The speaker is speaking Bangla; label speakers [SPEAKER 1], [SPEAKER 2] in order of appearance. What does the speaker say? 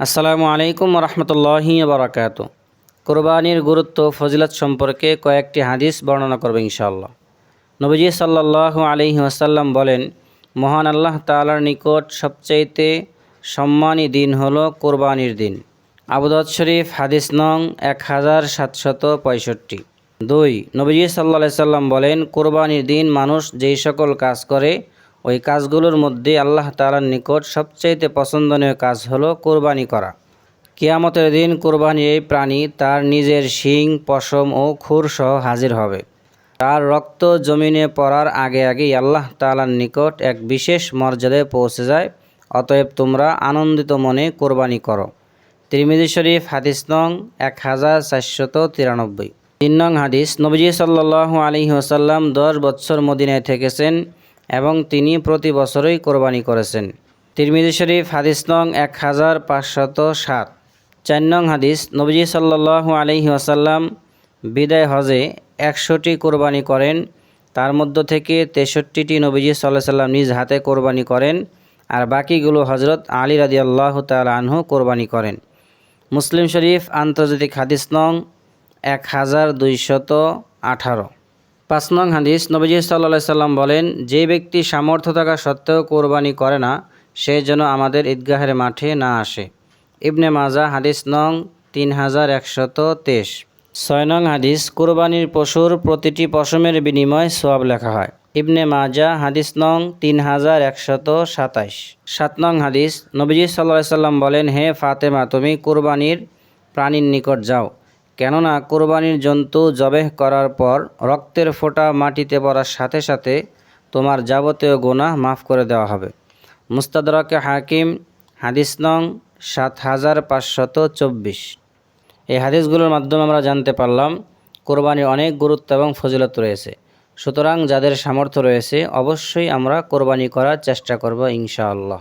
[SPEAKER 1] আসসালামু আলাইকুম রহমতুল্লাহি বারাকাত কোরবানির গুরুত্ব ফজিলত সম্পর্কে কয়েকটি হাদিস বর্ণনা করবে ইনশাআল্লাহ। নবীজি সাল্লাল্লাহু আলাইহি আসাল্লাম বলেন, মহান আল্লাহ তাআলার নিকট সবচাইতে সম্মানী দিন হলো কোরবানির দিন। আবুদাদ শরীফ, হাদিস নং এক হাজার সাতশত পঁয়ষট্টি। দুই, নবীজি সাল্লা সাল্লাম বলেন, কোরবানির দিন মানুষ যেই সকল কাজ করে ওই কাজগুলোর মধ্যে আল্লাহ তাআলার নিকট সবচাইতে পছন্দনীয় কাজ হলো কোরবানি করা। কেয়ামতের দিন কোরবানি এই প্রাণী তার নিজের শিং, পশম ও খুর সহ হাজির হবে। তার রক্ত জমিনে পড়ার আগে আগেই আল্লাহ তাআলার নিকট এক বিশেষ মর্যাদায় পৌঁছে যায়। অতএব তোমরা আনন্দিত মনে কোরবানি করো। তিরমিজি শরীফ, হাদিস নং এক হাজার চারশত তিরানব্বই। তিন নং হাদিস, নবজি সাল্লাল্লাহু আলী ওসাল্লাম দশ বৎসর মদিনায় থেকেছেন। এবং তিনি প্রতি বছরই কোরবানি করেছেন। তিরমিজি শরীফ, হাদিস নং এক হাজার পাঁচশত সাত। চার নং হাদিস, নবীজি সাল্লাল্লাহু আলাইহি ওসাল্লাম বিদায় হজে একশোটি কোরবানি করেন, তার মধ্য থেকে তেষট্টিটি নবীজি সাল্লাহ সাল্লাম নিজ হাতে কোরবানি করেন, আর বাকিগুলো হজরত আলী রাদি আল্লাহ আনহু কোরবানি করেন। মুসলিম শরীফ, আন্তর্জাতিক হাদিস নং এক হাজার দুইশত আঠারো। পাঁচ নং হাদিস, নবীজি সাল্লা সাল্লাম বলেন, যে ব্যক্তি সামর্থ্য থাকা সত্ত্বেও কোরবানি করে না, সে যেন আমাদের ঈদগাহের মাঠে না আসে। ইবনে মাজা হাদিস নং তিন হাজার একশত তেইশ। ছয় নং হাদিস, কোরবানির পশুর প্রতিটি পশমের বিনিময়ে সোয়াব লেখা হয়। ইবনে মাজা হাদিস নং তিন হাজার একশত সাতাইশ। সাত নং হাদিস, নবীজি সাল্লাহ সাল্লাম বলেন, হে ফাতেমা, তুমি কোরবানির প্রাণীর নিকট যাও। কেননা কোরবানির জন্তু জবেহ করার পর রক্তের ফোঁটা মাটিতে পড়ার সাথে সাথে তোমার যাবতীয় গুনাহ মাফ করে দেওয়া হবে। মুস্তাদরকে হাকিম, হাদিস নং সাত হাজার পাঁচশত চব্বিশ। এই হাদিসগুলোর মাধ্যমে আমরা জানতে পারলাম, কোরবানির অনেক গুরুত্ব এবং ফজিলত রয়েছে। সুতরাং যাদের সামর্থ্য রয়েছে, অবশ্যই আমরা কোরবানি করার চেষ্টা করব ইনশাআল্লাহ।